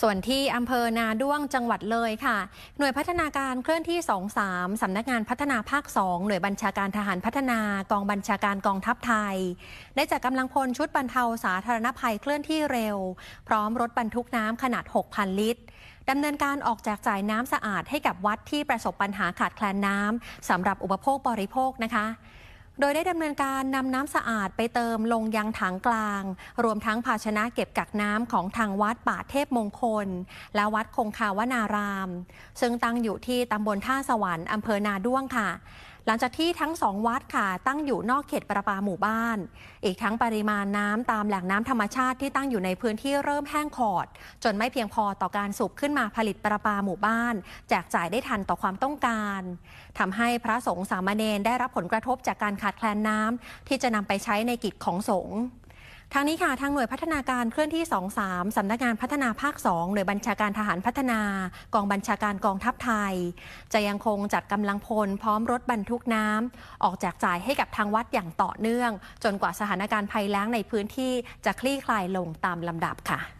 ส่วนที่อำเภอนาด้วงจังหวัดเลยค่ะ หน่วยพัฒนาการเคลื่อนที่ 23 สำนักงานพัฒนาภาค 2 หน่วยบัญชาการทหารพัฒนากองบัญชาการกองทัพไทย ได้จัดกำลังพลชุดบรรเทาสาธารณภัยเคลื่อนที่เร็ว พร้อมรถบรรทุกน้ำขนาด 6,000 ลิตรดำเนินการออกแจกจ่ายน้ำสะอาดให้กับวัดที่ประสบปัญหาขาดแคลนน้ำสำหรับอุปโภคบริโภคนะคะ โดยได้ดำเนินการนำน้ำสะอาดไปเติมลงยังถังกลาง รวมทั้งภาชนะเก็บกักน้ำของทางวัดป่าเทพมงคล และวัดคงคาวนาราม ซึ่งตั้งอยู่ที่ตำบลท่าสวรรค์อำเภอนาด้วงค่ะ หลังจากที่ทั้งสองวัดค่ะตั้งอยู่นอกเขตประปาหมู่บ้าน อีกทั้งปริมาณน้ำตามแหล่งน้ำธรรมชาติที่ตั้งอยู่ในพื้นที่เริ่มแห้งขอด จนไม่เพียงพอต่อการสูบขึ้นมาผลิตประปาหมู่บ้าน แจกจ่ายได้ทันต่อความต้องการทำให้พระสงฆ์สามเณรได้รับผลกระทบจากการขาดแคลนน้ำที่จะนำไปใช้ในกิจของสงฆ์ ทางนี้ค่ะทางหน่วยพัฒนาการเคลื่อนที่ 23 สำนักงานพัฒนาภาค 2 หน่วยบัญชาการทหารพัฒนากองบัญชาการกองทัพไทย จะยังคงจัดกำลังพลพร้อมรถบรรทุกน้ำออกแจกจ่ายให้กับทางวัดอย่างต่อเนื่อง จนกว่าสถานการณ์ภัยแล้งในพื้นที่จะคลี่คลายลงตามลำดับค่ะ